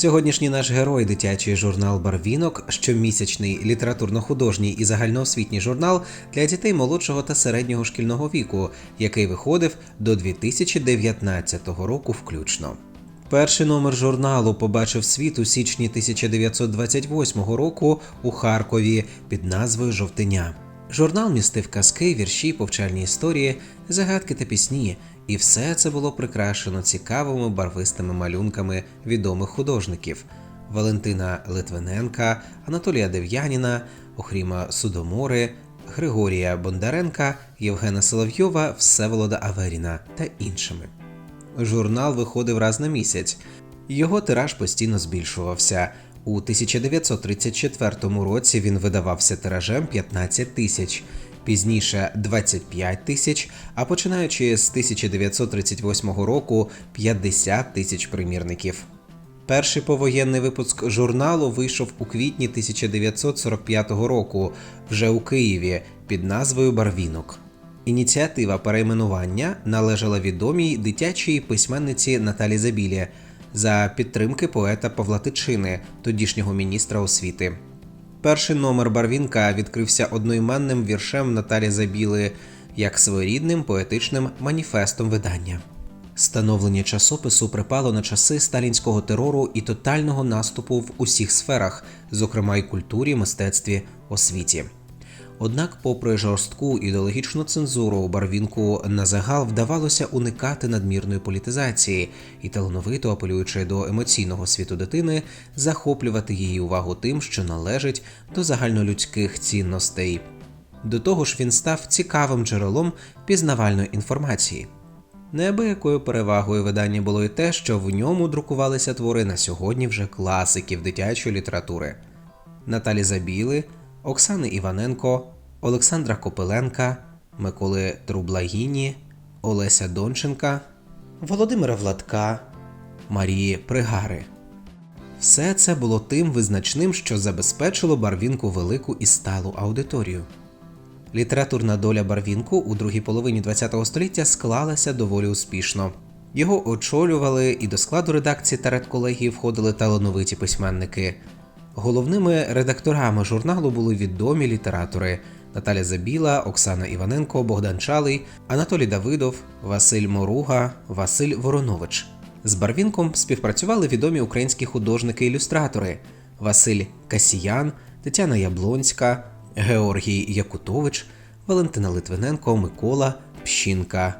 Сьогоднішній наш герой дитячий журнал Барвінок, щомісячний літературно-художній і загальноосвітній журнал для дітей молодшого та середнього шкільного віку, який виходив до 2019 року включно. Перший номер журналу побачив світ у січні 1928 року у Харкові під назвою Жовтеня. Журнал містив казки, вірші, повчальні історії, загадки та пісні, і все це було прикрашено цікавими барвистими малюнками відомих художників Валентина Литвиненка, Анатолія Дев'яніна, Охріма Судомори, Григорія Бондаренка, Євгена Соловйова, Всеволода Аверіна та іншими. Журнал виходив раз на місяць. Його тираж постійно збільшувався. У 1934 році він видавався тиражем 15 тисяч, пізніше 25 тисяч, а починаючи з 1938 року 50 тисяч примірників. Перший повоєнний випуск журналу вийшов у квітні 1945 року вже у Києві під назвою Барвінок. Ініціатива перейменування належала відомій дитячій письменниці Наталі Забілі за підтримки поета Павла Тичини, тодішнього міністра освіти. Перший номер Барвінка відкрився одноіменним віршем Наталі Забіли як своєрідним поетичним маніфестом видання. Становлення часопису припало на часи сталінського терору і тотального наступу в усіх сферах, зокрема й культурі, мистецтві, освіті. Однак, попри жорстку ідеологічну цензуру Барвінку на загал вдавалося уникати надмірної політизації і талановито апелюючи до емоційного світу дитини, захоплювати її увагу тим, що належить до загальнолюдських цінностей. До того ж, він став цікавим джерелом пізнавальної інформації. Неабиякою перевагою видання було й те, що в ньому друкувалися твори на сьогодні вже класиків дитячої літератури Наталі Забіли, Оксани Іваненко, Олександра Копиленка, Миколи Трублагіні, Олеся Донченка, Володимира Владка, Марії Пригари. Все це було тим визначним, що забезпечило Барвінку велику і сталу аудиторію. Літературна доля Барвінку у другій половині ХХ століття склалася доволі успішно. Його очолювали і до складу редакції та редколегії входили талановиті письменники. Головними редакторами журналу були відомі літератори Наталя Забіла, Оксана Іваненко, Богдан Чалий, Анатолій Давидов, Василь Моруга, Василь Воронович. З Барвінком співпрацювали відомі українські художники-ілюстратори Василь Касіян, Тетяна Яблонська, Георгій Якутович, Валентина Литвиненко, Микола Пщінка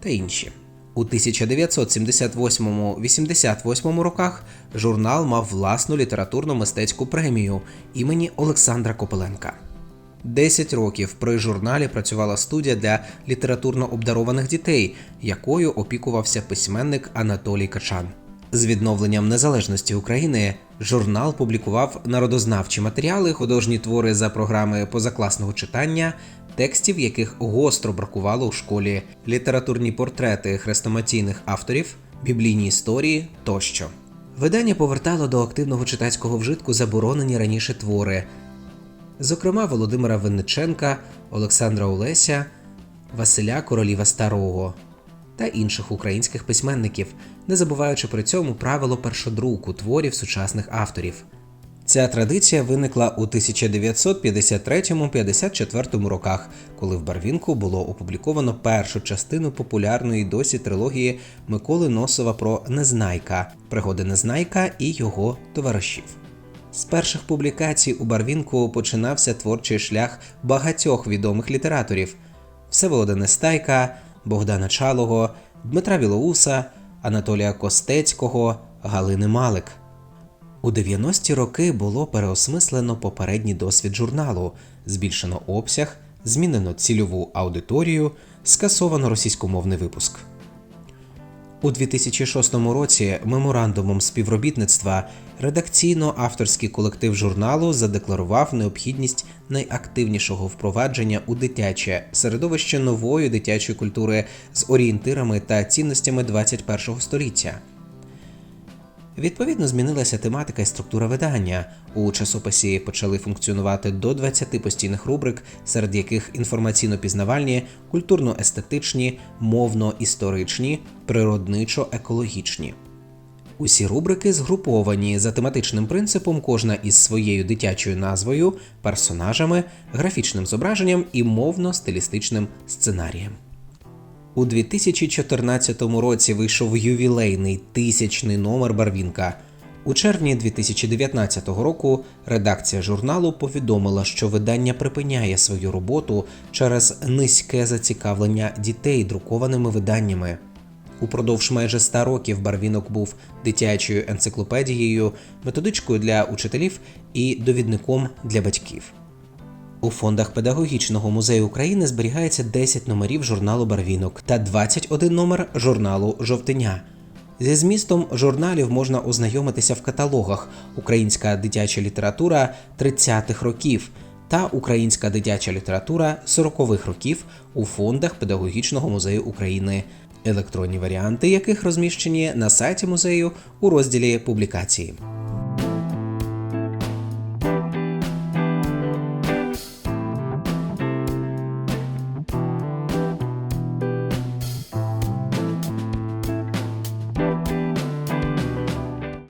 та інші. У 1978-88 роках журнал мав власну літературно-мистецьку премію імені Олександра Копеленка. Десять років при журналі працювала студія для літературно обдарованих дітей, якою опікувався письменник Анатолій Качан. З відновленням незалежності України журнал публікував народознавчі матеріали, художні твори за програми позакласного читання, текстів, яких гостро бракувало у школі, літературні портрети хрестоматійних авторів, біблійні історії тощо. Видання повертало до активного читацького вжитку заборонені раніше твори, зокрема Володимира Винниченка, Олександра Олеся, Василя Короліва Старого та інших українських письменників, не забуваючи при цьому правило першодруку творів сучасних авторів. Ця традиція виникла у 1953-54 роках, коли в Барвінку було опубліковано першу частину популярної досі трилогії Миколи Носова про Незнайка, пригоди Незнайка і його товаришів. З перших публікацій у Барвінку починався творчий шлях багатьох відомих літераторів Всеволода Нестайка, Богдана Чалого, Дмитра Білоуса, Анатолія Костецького, Галини Малик. У 90-ті роки було переосмислено попередній досвід журналу, збільшено обсяг, змінено цільову аудиторію, скасовано російськомовний випуск. У 2006 році меморандумом співробітництва редакційно-авторський колектив журналу задекларував необхідність найактивнішого впровадження у дитяче середовище нової дитячої культури з орієнтирами та цінностями 21 століття. Відповідно, змінилася тематика і структура видання. У часописі почали функціонувати до 20 постійних рубрик, серед яких інформаційно-пізнавальні, культурно-естетичні, мовно-історичні, природничо-екологічні. Усі рубрики згруповані за тематичним принципом, кожна із своєю дитячою назвою, персонажами, графічним зображенням і мовно-стилістичним сценарієм. У 2014 році вийшов ювілейний тисячний номер Барвінка. У червні 2019 року редакція журналу повідомила, що видання припиняє свою роботу через низьке зацікавлення дітей друкованими виданнями. Упродовж майже ста років Барвінок був дитячою енциклопедією, методичкою для учителів і довідником для батьків. У фондах Педагогічного музею України зберігається 10 номерів журналу Барвінок та 21 номер журналу Жовтеня. Зі змістом журналів можна ознайомитися в каталогах Українська дитяча література 30-х років та Українська дитяча література 40-х років у фондах Педагогічного музею України, електронні варіанти яких розміщені на сайті музею у розділі Публікації.